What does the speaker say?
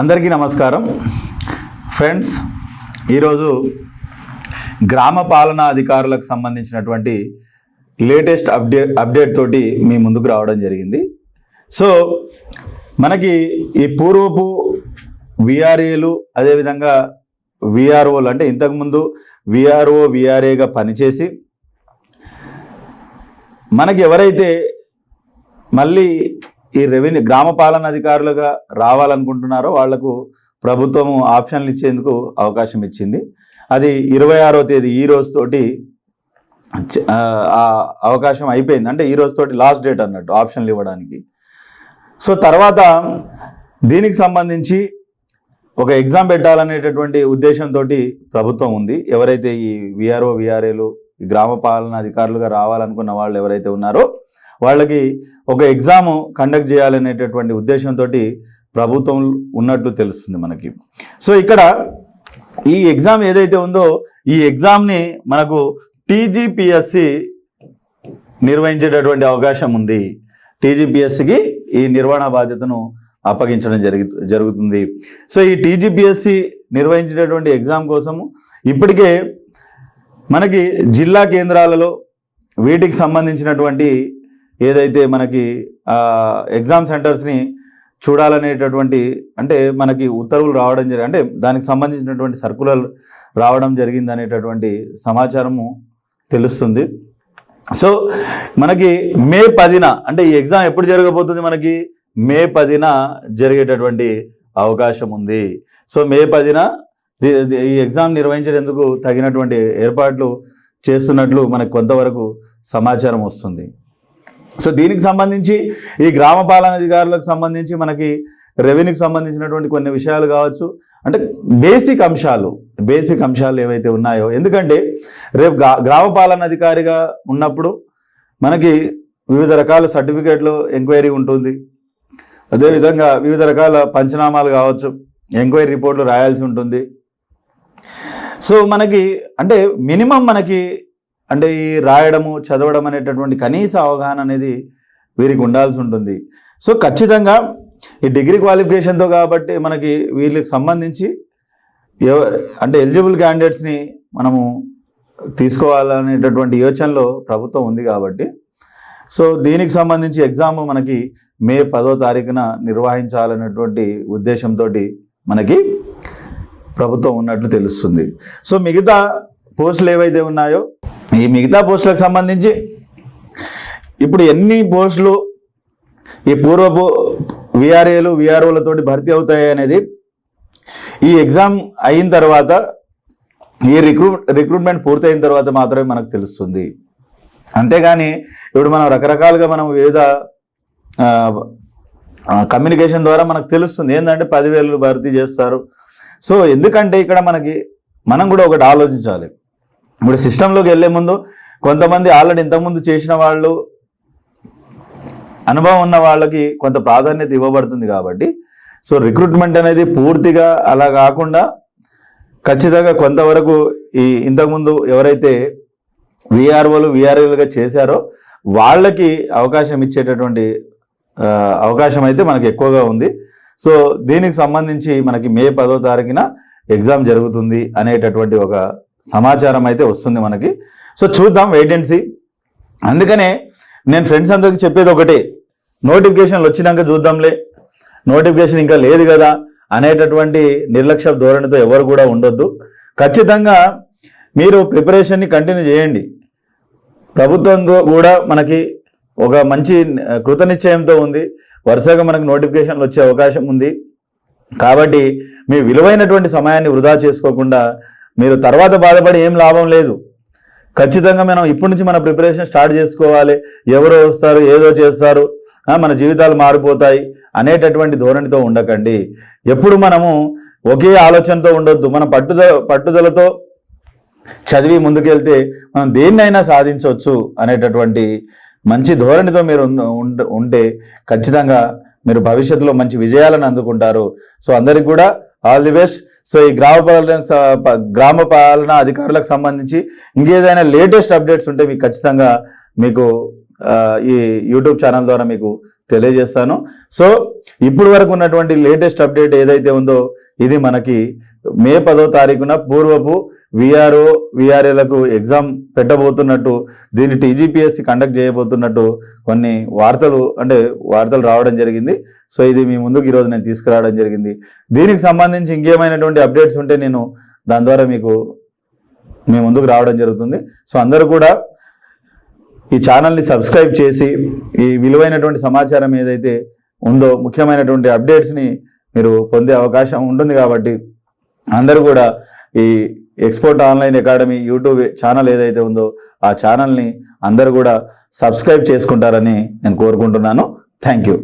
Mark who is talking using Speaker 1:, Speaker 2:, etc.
Speaker 1: అందరికీ నమస్కారం. ఫ్రెండ్స్ ఈరోజు గ్రామ పాలనా అధికారులకు సంబంధించినటువంటి లేటెస్ట్ అప్డేట్ అప్డేట్ తోటి మీ ముందుకు రావడం జరిగింది. సో మనకి ఈ పూర్వపు విఆర్ఏలు అదేవిధంగా విఆర్ఓలు అంటే ఇంతకుముందు విఆర్ఓ విఆర్ఏగా పనిచేసి మనకి ఎవరైతే మళ్ళీ ఈ రెవెన్యూ గ్రామ పాలన అధికారులుగా రావాలనుకుంటున్నారో వాళ్ళకు ప్రభుత్వము ఆప్షన్లు ఇచ్చేందుకు అవకాశం ఇచ్చింది. అది ఇరవై ఆరో తేదీ ఈ రోజుతోటి ఆ అవకాశం అయిపోయింది. అంటే ఈ రోజుతోటి లాస్ట్ డేట్ అన్నట్టు ఆప్షన్లు ఇవ్వడానికి. సో తర్వాత దీనికి సంబంధించి ఒక ఎగ్జామ్ పెట్టాలనేటటువంటి ఉద్దేశంతో ప్రభుత్వం ఉంది. ఎవరైతే ఈ విఆర్ఓ విఆర్ఏలు గ్రామ పాలన అధికారులుగా రావాలనుకున్న వాళ్ళు ఎవరైతే ఉన్నారో వాళ్ళకి ఒక ఎగ్జామ్ కండక్ట్ చేయాలనేటటువంటి ఉద్దేశంతో ప్రభుత్వం ఉన్నట్లు తెలుస్తుంది మనకి. సో ఇక్కడ ఈ ఎగ్జామ్ ఏదైతే ఉందో ఈ ఎగ్జామ్ని మనకు టీజీపీఎస్సి నిర్వహించేటటువంటి అవకాశం ఉంది. టీజీపీఎస్సికి ఈ నిర్వహణ బాధ్యతను అప్పగించడం జరుగు జరుగుతుంది. సో ఈ టీజీపీఎస్సి నిర్వహించేటటువంటి ఎగ్జామ్ కోసము ఇప్పటికే మనకి జిల్లా కేంద్రాలలో వీటికి సంబంధించినటువంటి ఏదైతే మనకి ఎగ్జామ్ సెంటర్స్ని చూడాలనేటటువంటి అంటే మనకి ఉత్తర్వులు రావడం జరిగింది అంటే దానికి సంబంధించినటువంటి సర్కులర్ రావడం జరిగింది అనేటటువంటి సమాచారము తెలుస్తుంది. సో మనకి మే పదిన అంటే ఈ ఎగ్జామ్ ఎప్పుడు జరగబోతుంది మనకి? మే పదిన జరిగేటటువంటి అవకాశం ఉంది. సో మే పదిన ఈ ఎగ్జామ్ నిర్వహించేందుకు తగినటువంటి ఏర్పాట్లు చేస్తున్నట్లు మనకు కొంతవరకు సమాచారం వస్తుంది. సో దీనికి సంబంధించి ఈ గ్రామ పాలనాధికారులకు సంబంధించి మనకి రెవెన్యూకి సంబంధించినటువంటి కొన్ని విషయాలు కావచ్చు. అంటే బేసిక్ అంశాలు బేసిక్ అంశాలు ఏవైతే ఉన్నాయో ఎందుకంటే రేపు గ్రామ పాలనాధికారిగా ఉన్నప్పుడు మనకి వివిధ రకాల సర్టిఫికేట్లు ఎంక్వైరీ ఉంటుంది. అదేవిధంగా వివిధ రకాల పంచనామాలు కావచ్చు ఎంక్వైరీ రిపోర్ట్లు రాయాల్సి ఉంటుంది. సో మనకి అంటే మినిమం మనకి అంటే ఈ రాయడము చదవడం అనేటటువంటి కనీస అవగాహన అనేది వీరికి ఉండాల్సి ఉంటుంది. సో ఖచ్చితంగా ఈ డిగ్రీ క్వాలిఫికేషన్తో కాబట్టి మనకి వీళ్ళకి సంబంధించి ఎవ అంటే ఎలిజిబుల్ క్యాండిడేట్స్ని మనము తీసుకోవాలనేటటువంటి యోచనలో ప్రభుత్వం ఉంది కాబట్టి. సో దీనికి సంబంధించి ఎగ్జామ్ మనకి మే పదో తారీఖున నిర్వహించాలనేటువంటి ఉద్దేశంతో మనకి ప్రభుత్వం ఉన్నట్లు తెలుస్తుంది. సో మిగతా పోస్టులు ఏవైతే ఉన్నాయో ఈ మిగతా పోస్టులకు సంబంధించి ఇప్పుడు ఎన్ని పోస్టులు ఈ పూర్వపు విఆర్ఏలు విఆర్ఓలతోటి భర్తీ అవుతాయి అనేది ఈ ఎగ్జామ్ అయిన తర్వాత ఈ రిక్రూట్ రిక్రూట్మెంట్ పూర్తయిన తర్వాత మాత్రమే మనకు తెలుస్తుంది. అంతేగాని ఇప్పుడు మనం రకరకాలుగా మనం వివిధ కమ్యూనికేషన్ ద్వారా మనకు తెలుస్తుంది. ఏంటంటే పదివేలు భర్తీ చేస్తారు సో ఎందుకంటే ఇక్కడ మనకి మనం కూడా ఒకటి ఆలోచించాలి. ఇప్పుడు సిస్టంలోకి వెళ్ళే ముందు కొంతమంది ఆల్రెడీ ఇంతకుముందు చేసిన వాళ్ళు అనుభవం ఉన్న వాళ్ళకి కొంత ప్రాధాన్యత ఇవ్వబడుతుంది కాబట్టి. సో రిక్రూట్మెంట్ అనేది పూర్తిగా అలా కాకుండా ఖచ్చితంగా కొంతవరకు ఈ ఇంతకుముందు ఎవరైతే విఆర్ఓలు విఆర్ఓలుగా చేశారో వాళ్ళకి అవకాశం ఇచ్చేటటువంటి అవకాశం అయితే మనకు ఎక్కువగా ఉంది. సో దీనికి సంబంధించి మనకి మే పదో తారీఖున ఎగ్జామ్ జరుగుతుంది అనేటటువంటి ఒక సమాచారం అయితే వస్తుంది మనకి. సో చూద్దాం వెయిట్ అండ్ సీ అందుకనే నేను ఫ్రెండ్స్ అందరికి చెప్పేది ఒకటే నోటిఫికేషన్లు వచ్చినాక చూద్దాంలే. నోటిఫికేషన్ ఇంకా లేదు కదా అనేటటువంటి నిర్లక్ష్య ధోరణితో ఎవరు కూడా ఉండొద్దు. ఖచ్చితంగా మీరు ప్రిపరేషన్ని కంటిన్యూ చేయండి. ప్రభుత్వం కూడా మనకి ఒక మంచి కృతనిశ్చయంతో ఉంది. వరుసగా మనకు నోటిఫికేషన్లు వచ్చే అవకాశం ఉంది. కాబట్టి మీ విలువైనటువంటి సమయాన్ని వృధా చేసుకోకుండా మీరు తర్వాత బాధపడి ఏం లాభం లేదు. ఖచ్చితంగా మనం ఇప్పటి నుంచి మన ప్రిపరేషన్ స్టార్ట్ చేసుకోవాలి. ఎవరో వస్తారు ఏదో చేస్తారు. మన జీవితాలు మారిపోతాయి అనేటటువంటి ధోరణితో ఉండకండి. ఎప్పుడు మనము ఒకే ఆలోచనతో ఉండొద్దు. మన పట్టుదల పట్టుదలతో చదివి ముందుకెళ్తే మనం దేన్నైనా సాధించవచ్చు అనేటటువంటి మంచి ధోరణితో మీరు ఉంటే ఖచ్చితంగా మీరు భవిష్యత్తులో మంచి విజయాలను అందుకుంటారు. సో అందరికి కూడా ఆల్ ది బెస్ట్. సో ఈ గ్రామ పాలన గ్రామ పాలన అధికారులకు సంబంధించి ఇంకేదైనా లేటెస్ట్ అప్డేట్స్ ఉంటే మీకు ఖచ్చితంగా మీకు ఈ యూట్యూబ్ ఛానల్ ద్వారా మీకు తెలియజేస్తాను. సో ఇప్పుడు వరకు ఉన్నటువంటి లేటెస్ట్ అప్డేట్ ఏదైతే ఉందో ఇది మనకి మే పదో తారీఖున పూర్వపు విఆర్ఓ విఆర్ఏలకు ఎగ్జామ్ పెట్టబోతున్నట్టు దీన్ని టీజీపీఎస్సీ కండక్ట్ చేయబోతున్నట్టు కొన్ని వార్తలు అంటే వార్తలు రావడం జరిగింది. సో ఇది మీ ముందుకు ఈరోజు నేను తీసుకురావడం జరిగింది. దీనికి సంబంధించి ఇంకేమైనటువంటి అప్డేట్స్ ఉంటే నేను దాని ద్వారా మీకు మీ ముందుకు రావడం జరుగుతుంది. సో అందరూ కూడా ఈ ఛానల్ని సబ్స్క్రైబ్ చేసి ఈ విలువైనటువంటి సమాచారం ఏదైతే ఉందో ముఖ్యమైనటువంటి అప్డేట్స్ని మీరు పొందే అవకాశం ఉంటుంది కాబట్టి అందరూ కూడా ఈ export online academy YouTube channel ఏదైతే ఉందో ఆ ఛానల్ని అందరూ కూడా సబ్స్క్రైబ్ చేసుకుంటారని నేను కోరుకుంటున్నాను. Thank you.